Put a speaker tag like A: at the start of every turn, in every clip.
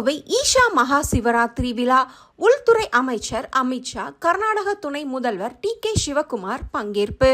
A: கோவை ஈஷா மகா சிவராத்திரி விழா. உள்துறை அமைச்சர் அமித்ஷா கர்நாடக துணை முதல்வர் டி கே சிவகுமார் பங்கேற்பு.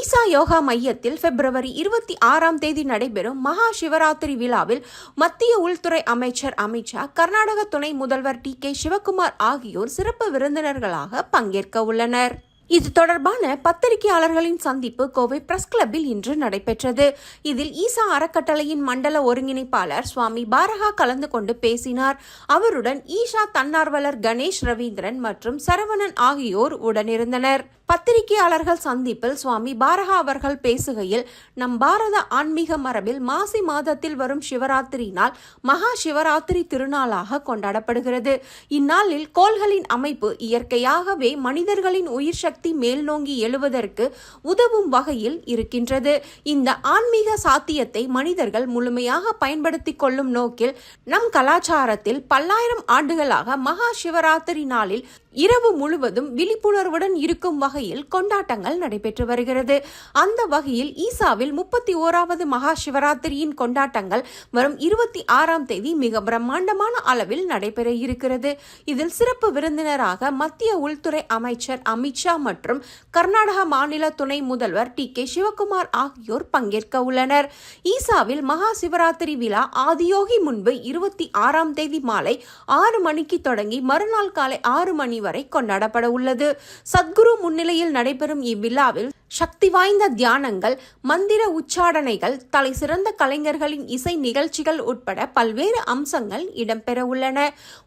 A: ஈசா யோகா மையத்தில் பிப்ரவரி இருபத்தி ஆறாம் தேதி நடைபெறும் மகா சிவராத்திரி விழாவில் மத்திய உள்துறை அமைச்சர் அமித்ஷா கர்நாடக துணை முதல்வர் டி கே சிவகுமார் ஆகியோர் சிறப்பு விருந்தினர்களாக பங்கேற்க உள்ளனர். இது தொடர்பான பத்திரிகையாளர்களின் சந்திப்பு கோவை பிரஸ் கிளப்பில் இன்று நடைபெற்றது. இதில் ஈசா அறக்கட்டளையின் மண்டல ஒருங்கிணைப்பாளர் சுவாமி பாரகா கலந்து கொண்டு பேசினார். அவருடன் ஈஷா தன்னார்வலர் கணேஷ் ரவீந்திரன் மற்றும் சரவணன் ஆகியோர் உடனிருந்தனர். பத்திரிகையாளர்கள் சந்திப்பில் சுவாமி பாரகா அவர்கள் பேசுகையில் நம் பாரத ஆன்மீக மரபில் மாசி மாதத்தில் வரும் சிவராத்திரி நாள் மகா சிவராத்திரி திருநாளாக கொண்டாடப்படுகிறது. இந்நாளில் கோள்களின் அமைப்பு இயற்கையாகவே மனிதர்களின் உயிர் சக்தி மேல் நோங்கி எழுவதற்கு உதவும் வகையில் இருக்கின்றது. இந்த ஆன்மீக சாத்தியத்தை மனிதர்கள் முழுமையாக பயன்படுத்திக் கொள்ளும் நோக்கில் நம் கலாச்சாரத்தில் பல்லாயிரம் ஆண்டுகளாக மகா சிவராத்திரி நாளில் இரவு முழுவதும் விழிப்புணர்வுடன் இருக்கும் வகை வகையில் கொண்டாட்டங்கள் நடைபெற்று வருகிறது. அந்த வகையில் ஈசாவில் முப்பத்தி ஓராவது மகா சிவராத்திரியின் கொண்டாட்டங்கள் வரும் இருபத்தி ஆறாம் தேதி மிக பிரம்மாண்டமான அளவில் நடைபெற இருக்கிறது. இதில் சிறப்பு விருந்தினராக மத்திய உள்துறை அமைச்சர் அமித்ஷா மற்றும் கர்நாடக மாநில துணை முதல்வர் டி கே சிவகுமார் ஆகியோர் பங்கேற்க உள்ளனர். ஈசாவில் மகா சிவராத்திரி விழா ஆதியோகி முன்பு இருபத்தி ஆறாம் தேதி மாலை ஆறு மணிக்கு தொடங்கி மறுநாள் காலை ஆறு மணி வரை கொண்டாடப்பட உள்ளது. சத்குரு முன்னிலை முன்னிலையில் நடைபெறும் இவ்விழாவில் சக்தி வாய்ந்த தியானங்கள் மந்திர உச்சாடனைகள் தலை சிறந்த கலைஞர்களின் இசை நிகழ்ச்சிகள் உட்பட பல்வேறு அம்சங்கள் இடம்பெற உள்ளன.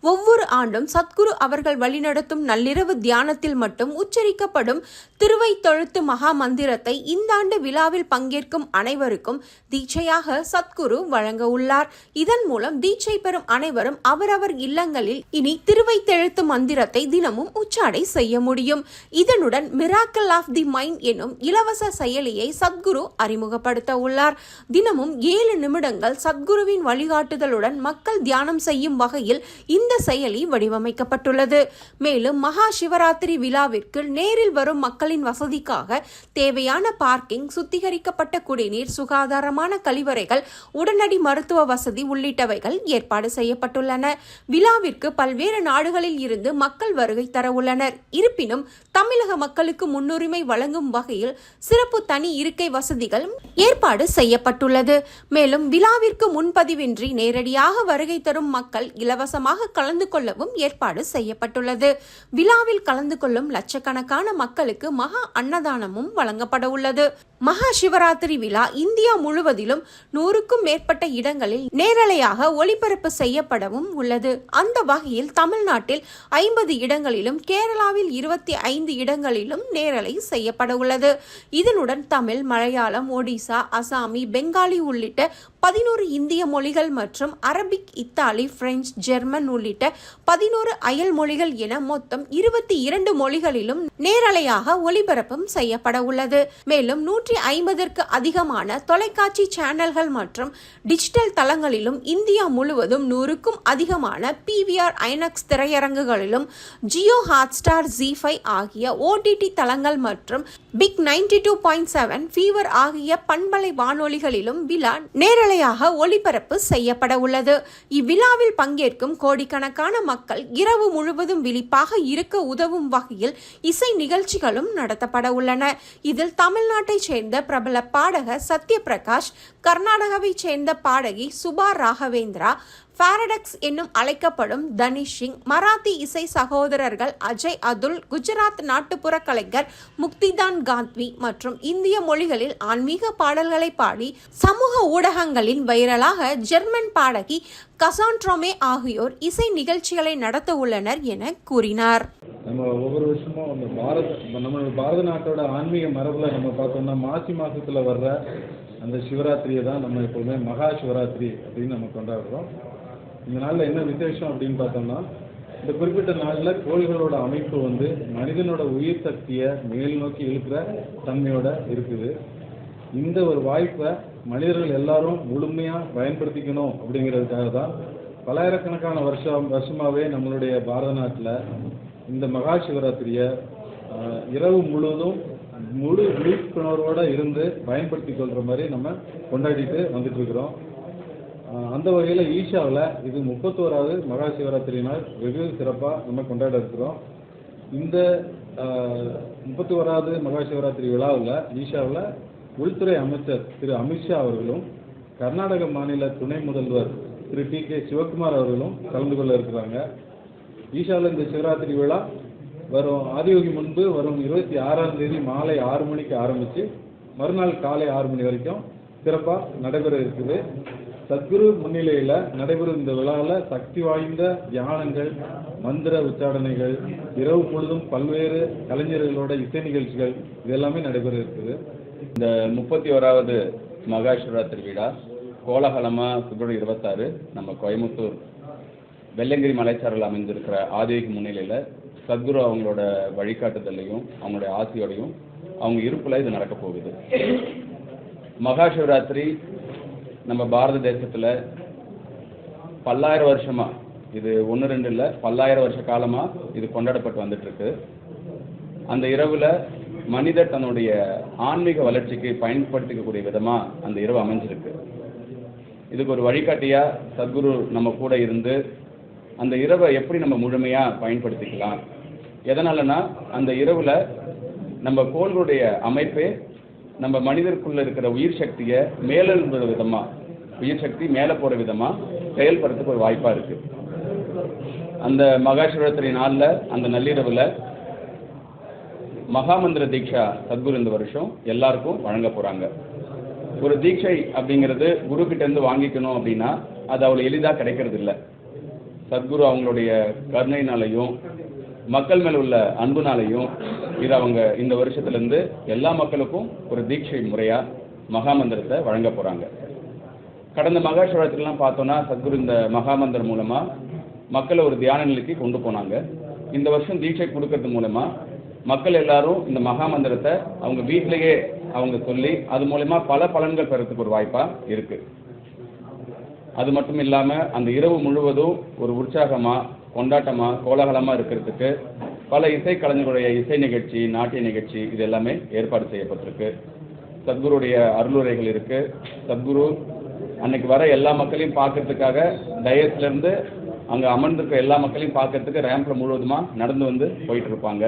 A: ஒவ்வொரு ஆண்டும் சத்குரு அவர்கள் வழிநடத்தும் நள்ளிரவு தியானத்தில் மட்டும் உச்சரிக்கப்படும் திருவைத்தொழுத்து மகா மந்திரத்தை இந்த ஆண்டு விழாவில் பங்கேற்கும் அனைவருக்கும் தீட்சையாக சத்குரு வழங்க உள்ளார். இதன் மூலம் தீட்சை பெறும் அனைவரும் அவரவர் இல்லங்களில் இனி திருவைத்தெழுத்து மந்திரத்தை தினமும் உச்சாடை செய்ய முடியும். இதனுடன் மிராக்கல் ஆஃப் தி மைண்ட் எனும் இலவச செயலியை சத்குரு அறிமுகப்படுத்த உள்ளார் தினமும் ஏழு நிமிடங்கள் சத்குருவின் வழிகாட்டுதலுடன் மக்கள் தியானம் செய்யும் வகையில் இந்த செயலி வடிவமைக்கப்பட்டுள்ளது. மேலும் மகா சிவராத்திரி விழாவிற்கு நேரில் வரும் மக்களின் வசதிக்காக தேவையான பார்க்கிங் சுத்திகரிக்கப்பட்ட குடிநீர் சுகாதாரமான கழிவறைகள் உடனடி மருத்துவ வசதி உள்ளிட்டவைகள் ஏற்பாடு செய்யப்பட்டுள்ளன. விழாவிற்கு பல்வேறு நாடுகளில் இருந்து மக்கள் வருகை தர உள்ளனர் இருப்பினும் தமிழக மக்களுக்கு முன்னுரிமை வழங்கும் வகையில் வகையில் சிறப்பு தனி இருக்கை வசதிகள் ஏற்பாடு செய்யப்பட்டுள்ளது. மேலும் விழாவிற்கு முன்பதிவின்றி நேரடியாக வருகை தரும் மக்கள் இலவசமாக கலந்து கொள்ளவும் ஏற்பாடு செய்யப்பட்டுள்ளது. விழாவில் கலந்து கொள்ளும் லட்சக்கணக்கான மக்களுக்கு மகா அன்னதானமும் வழங்கப்பட உள்ளது. மகா சிவராத்திரி விழா இந்தியா முழுவதிலும் நூறுக்கும் மேற்பட்ட இடங்களில் நேரலையாக ஒளிபரப்பு செய்யப்படவும் உள்ளது. அந்த வகையில் தமிழ்நாட்டில் ஐம்பது இடங்களிலும் கேரளாவில் இருபத்தி ஐந்து இடங்களிலும் நேரலை செய்யப்பட உள்ளது. இதனுடன் தமிழ் மலையாளம் ஒடிசா அசாமி பெங்காலி உள்ளிட்ட பதினோரு இந்திய மொழிகள் மற்றும் அரபிக் இத்தாலி பிரெஞ்சு ஜெர்மன் உள்ளிட்ட பதினோரு அயல் மொழிகள் என மொத்தம் இருபத்தி இரண்டு மொழிகளிலும் நேரலையாக ஒளிபரப்பும் செய்யப்பட உள்ளது. மேலும் நூற்றி ஐம்பதற்கு அதிகமான தொலைக்காட்சி சேனல்கள் மற்றும் டிஜிட்டல் தளங்களிலும் இந்தியா முழுவதும் நூறுக்கும் அதிகமான பிவிஆர் ஐனக்ஸ் திரையரங்குகளிலும் ஜியோ ஹாட்ஸ்டார் ஜி ஃபைவ் ஆகிய ஓடிடி தளங்கள் மற்றும் big ninety two point seven fever ஆகிய பண்பலை வானொலிகளிலும் விழா நேரலையாக ஒளிபரப்பு செய்யப்பட உள்ளது. இவ்விழாவில் பங்கேற்கும் கோடிக்கணக்கான மக்கள் இரவு முழுவதும் விழிப்பாக இருக்க உதவும் வகையில் இசை நிகழ்ச்சிகளும் நடத்தப்பட உள்ளன. இதில் தமிழ்நாட்டைச் சேர்ந்த பிரபல பாடகர் சத்யபிரகாஷ் கர்நாடகாவைச் சேர்ந்த பாடகி சுபா ராகவேந்திரா பாரடக்ஸ் என்னும் அழைக்கப்படும் தனிஷ் சிங் மராத்தி இசை சகோதரர்கள் அஜய் அதுல் குஜராத் நாட்டுப்புற கலைஞர் முக்திதான் காந்த்வி மற்றும் இந்திய மொழிகளில் ஆன்மீக பாடல்களை பாடி சமூக ஊடகங்களின் வைரலாக ஜெர்மன் பாடகி கசான்ட்ரோமே ஆகியோர் இசை நிகழ்ச்சிகளை நடத்த உள்ளனர் என கூறினார்.
B: நம்ம ஒவ்வொரு வருஷமும் அந்த பாரத் நம்ம பாரத நாட்டோட ஆன்மீக மரபில் நம்ம பார்த்தோம்னா மாசி மாதத்தில் வர்ற அந்த சிவராத்திரியை தான் நம்ம எப்போதுமே மகா சிவராத்திரி அப்படின்னு நம்ம கொண்டாடுறோம். இந்த நாளில் என்ன விசேஷம் அப்படின்னு பார்த்தோம்னா இந்த குறிப்பிட்ட நாளில் கோள்களோட அமைப்பு வந்து மனிதனோட உயிர் சக்தியை மேல் நோக்கி இழுக்கிற தன்மையோட இருக்குது. இந்த ஒரு வாய்ப்பை மனிதர்கள் எல்லாரும் முழுமையாக பயன்படுத்திக்கணும் அப்படிங்கிறதுக்காக தான் பல்லாயிரக்கணக்கான வருஷம் வருஷமாகவே நம்மளுடைய பாரத நாட்டில் இந்த மகா சிவராத்திரியை இரவு முழுவதும் முழு விழிப்புணர்வோடு இருந்து பயன்படுத்தி கொள்கிற மாதிரி நம்ம கொண்டாடிட்டு வந்துட்டு இருக்கிறோம். அந்த வகையில் ஈஷாவில் இது முப்பத்தோராவது மகா சிவராத்திரி நாள் வெகு சிறப்பாக நம்ம கொண்டாட இருக்கிறோம். இந்த முப்பத்தி ஓராவது மகா சிவராத்திரி விழாவில் ஈஷாவில் உள்துறை அமைச்சர் திரு அமித்ஷா அவர்களும் கர்நாடக மாநில துணை முதல்வர் திரு டி கே சிவகுமார் அவர்களும் கலந்து கொள்ள இருக்கிறாங்க. ஈஷாவில் இந்த சிவராத்திரி விழா வரும் ஆதியோகி முன்பு வரும் இருபத்தி ஆறாம் தேதி மாலை ஆறு மணிக்கு ஆரம்பித்து மறுநாள் காலை ஆறு மணி வரைக்கும் சிறப்பாக நடைபெற இருக்குது. சத்குரு முன்னிலையில் நடைபெறும் இந்த விழாவில் சக்தி வாய்ந்த தியானங்கள் மந்திர உச்சாடனைகள் இரவு பொழுதும் பல்வேறு கலைஞர்களோட இசை நிகழ்ச்சிகள் இது எல்லாமே நடைபெற இருக்குது
C: இந்த முப்பத்தி ஓராவது மகாசிவராத்திரி விழா கோலாகலமாக பிப்ரவரி இருபத்தாறு நம்ம கோயம்புத்தூர் வெள்ளங்கிரி மலைச்சாரல் அமைந்திருக்கிற ஆதிக்கு முன்னிலையில் சத்குரு அவங்களோட வழிகாட்டுதலையும் அவங்களுடைய ஆசையோடையும் அவங்க இருப்பில் இது நடக்க போகுது. மகா சிவராத்திரி நம்ம பாரத தேசத்தில் பல்லாயிரம் வருஷமாக இது ஒன்று ரெண்டு இல்லை பல்லாயிரம் வருஷ காலமாக இது கொண்டாடப்பட்டு வந்துட்டுருக்கு. அந்த இரவில் மனிதர் தன்னுடைய ஆன்மீக வளர்ச்சிக்கு பயன்படுத்திக்கக்கூடிய விதமாக அந்த இரவு அமைஞ்சிருக்கு. இதுக்கு ஒரு வழிகாட்டியாக சத்குரு நம்ம கூட இருந்து அந்த இரவை எப்படி நம்ம முழுமையாக பயன்படுத்திக்கலாம்? எதனாலனா அந்த இரவில் நம்ம கோள்களுடைய அமைப்பே நம்ம மனிதருக்குள்ள இருக்கிற உயிர் சக்தியை மேலெழும்புற விதமா உயிர் சக்தி மேலே போற விதமா செயல்படுறதுக்கு ஒரு வாய்ப்பா இருக்கு. அந்த மகா சிவராத்திரி அந்த நள்ளிரவுல மகாமந்திர தீட்சா சத்குரு இந்த வருஷம் எல்லாருக்கும் வழங்க போறாங்க. ஒரு தீட்சை அப்படிங்கிறது குரு கிட்ட இருந்து வாங்கிக்கணும் அப்படின்னா அது அவ்வளோ எளிதாக கிடைக்கிறது இல்லை சத்குரு அவங்களுடைய கருணையினாலையும் மக்கள் மேல உள்ள அன்புனாலையும் இது அவங்க இந்த வருஷத்துல இருந்து எல்லா மக்களுக்கும் ஒரு தீட்சை முறையா மகாமந்திரத்தை வழங்க போறாங்க. கடந்த மகா சிவராத்திரிலாம் பார்த்தோம்னா சத்குரு இந்த மகாமந்திரம் மூலமா மக்களை ஒரு தியான நிலைக்கு கொண்டு போனாங்க. இந்த வருஷம் தீட்சை கொடுக்கறது மூலமா மக்கள் எல்லாரும் இந்த மகாமந்திரத்தை அவங்க வீட்டிலேயே அவங்க சொல்லி அது மூலயமா பல பலன்கள் பெறத்துக்கு ஒரு வாய்ப்பா இருக்கு. அது மட்டும் இல்லாம அந்த இரவு முழுவதும் ஒரு உற்சாகமா கொண்டாட்டமாக கோலாகலமாக இருக்கிறதுக்கு பல இசை கலைஞர்களுடைய இசை நிகழ்ச்சி நாட்டிய நிகழ்ச்சி இது எல்லாமே ஏற்பாடு செய்யப்பட்டிருக்கு. சத்குருடைய அருளுரைகள் இருக்கு. சத்குரு அன்னைக்கு வர எல்லா மக்களையும் பார்க்கறதுக்காக டயத்துலேருந்து அங்கே அமர்ந்திருக்க எல்லா மக்களையும் பார்க்கறதுக்கு ரேம்பில் முழுவதுமாக நடந்து வந்து போயிட்டு இருப்பாங்க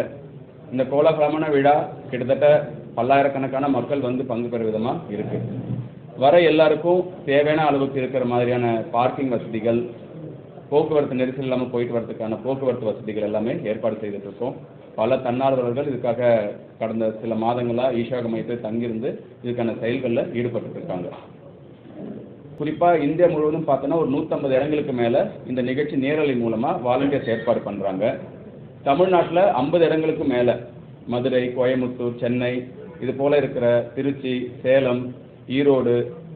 C: இந்த கோலாகலமான விழா கிட்டத்தட்ட பல்லாயிரக்கணக்கான மக்கள் வந்து பங்கு பெற விதமாக இருக்கு. வர எல்லாருக்கும் தேவையான அளவுக்கு இருக்கிற மாதிரியான பார்க்கிங் வசதிகள் போக்குவரத்து நெரிசல் இல்லாமல் போயிட்டு வரதுக்கான போக்குவரத்து வசதிகள் எல்லாமே ஏற்பாடு செய்துட்டு இருக்கோம் பல தன்னார்வலர்கள் இதுக்காக கடந்த சில மாதங்களாக ஈஷாக மையத்தில் தங்கியிருந்து இதுக்கான செயல்களில் ஈடுபட்டு இருக்காங்க குறிப்பாக இந்தியா முழுவதும் பார்த்தோன்னா ஒரு நூற்றம்பது இடங்களுக்கு மேலே இந்த நிகழ்ச்சி நேரலை மூலமாக வாலண்டியர்ஸ் ஏற்பாடு பண்ணுறாங்க தமிழ்நாட்டில் ஐம்பது இடங்களுக்கு மேலே மதுரை கோயம்புத்தூர் சென்னை இது போல இருக்கிற திருச்சி சேலம் ஈரோடு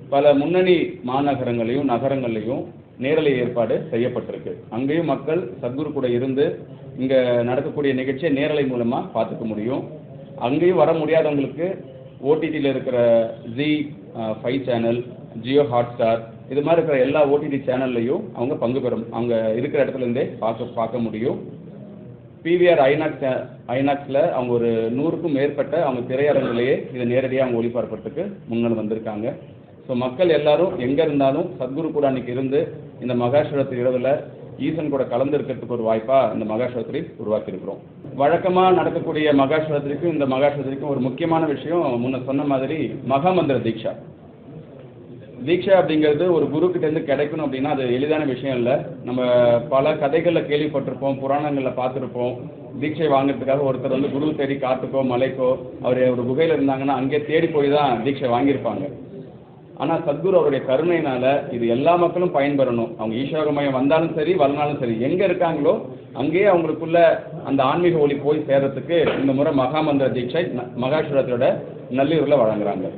C: பல முன்னணி மாநகரங்களையும் நகரங்களையும் நேரலை ஏற்பாடு செய்யப்பட்டிருக்கு. அங்கேயும் மக்கள் சத்குரு கூட இருந்து இங்க நடக்கக்கூடிய நிகழ்ச்சியை நேரலை மூலமா பார்த்துக்க முடியும். அங்கேயும் வர முடியாதவங்களுக்கு ஓடிடியில் இருக்கிற Zee five channel Jio Hotstar இது மாதிரி இருக்கிற எல்லா ஓடிடி சேனல்லையும் அவங்க பங்கு பெறும். அவங்க இருக்கிற இடத்துல இருந்தே பார்க்க பார்க்க முடியும். பிவிஆர் ஐநாக்ஸ் ஐநாக்ஸில் அவங்க ஒரு நூறுக்கும் மேற்பட்ட அவங்க திரையரங்கிலேயே இதை நேரடியாக அவங்க ஒளிபரப்புறதுக்கு முன்னால் வந்திருக்காங்க. ஸோ மக்கள் எல்லாரும் எங்கே இருந்தாலும் சத்குரு கூட அன்னைக்கு இருந்து இந்த மகாசிவராத்திரி இரவில் ஈசன் கூட கலந்து இருக்கிறதுக்கு ஒரு வாய்ப்பாக இந்த மகாசிவராத்திரி உருவாக்கியிருக்கிறோம். வழக்கமாக நடக்கக்கூடிய மகாஷ்வரத்திற்கும் இந்த மகாசிவராத்திரிக்கும் ஒரு முக்கியமான விஷயம் முன்ன சொன்ன மாதிரி மகாமந்திர தீட்சா. தீட்சா அப்படிங்கிறது ஒரு குரு கிடைக்கணும் அப்படின்னா அது எளிதான விஷயம் இல்லை. நம்ம பல கதைகளில் கேள்விப்பட்டிருப்போம் புராணங்களில் பார்த்துருப்போம். தீட்சை வாங்குறதுக்காக ஒருத்தர் வந்து குரு தேடி காட்டுக்கோ மலைக்கோ அவர் ஒரு குகையில் இருந்தாங்கன்னா அங்கே தேடி போய் தான் தீட்சை வாங்கியிருப்பாங்க. ஆனால் சத்குரு அவருடைய கருணையினால இது எல்லா மக்களும் பயன்பெறணும். அவங்க ஈஸ்வரமயம் வந்தாலும் சரி வரனாலும் சரி எங்க இருக்காங்களோ அங்கேயே அவங்களுக்குள்ள அந்த ஆன்மீக ஒளி போய் சேர்றதுக்கு இந்த முறை மகாமந்திர தீட்சை ந- மகாசிவராத்திரியோட நள்ளியூர்ல வழங்குறாங்க.